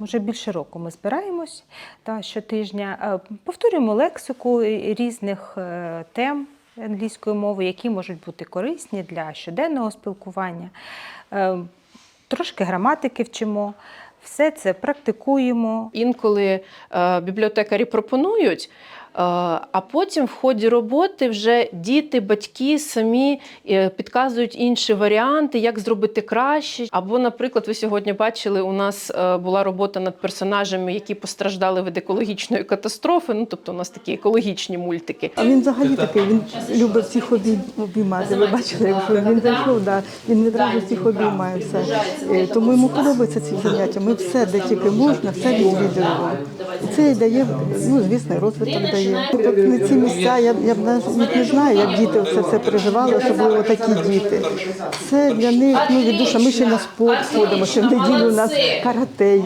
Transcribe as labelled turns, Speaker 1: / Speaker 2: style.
Speaker 1: Вже більше року ми збираємось та щотижня, е, повторюємо лексику різних е, тем англійської мови, які можуть бути корисні для щоденного спілкування. Е, Трошки граматики вчимо, все це практикуємо.
Speaker 2: Інколи е, бібліотекарі пропонують, е, а потім в ході роботи вже діти, батьки самі е, підказують інші варіанти, як зробити краще. Або, наприклад, ви сьогодні бачили, у нас е, була робота над персонажами, які постраждали від екологічної катастрофи. Ну, тобто, у нас такі екологічні мультики.
Speaker 3: А він взагалі такий, він любить всіх обій- обіймати. Ви бачили, якщо він зайшов, да, він відразу всіх обіймає все. Е, Тому йому подобаються ці заняття. Ми все, де тільки можна, все відвідуємо. І це і дає, ну звісно, розвиток дає. От на ці місця я, я б навіть не знаю, як діти це все переживали, особливо такі діти. Це для них ну, від душа. Ми ще на спорт ходимо, ще в неділю у нас карате є.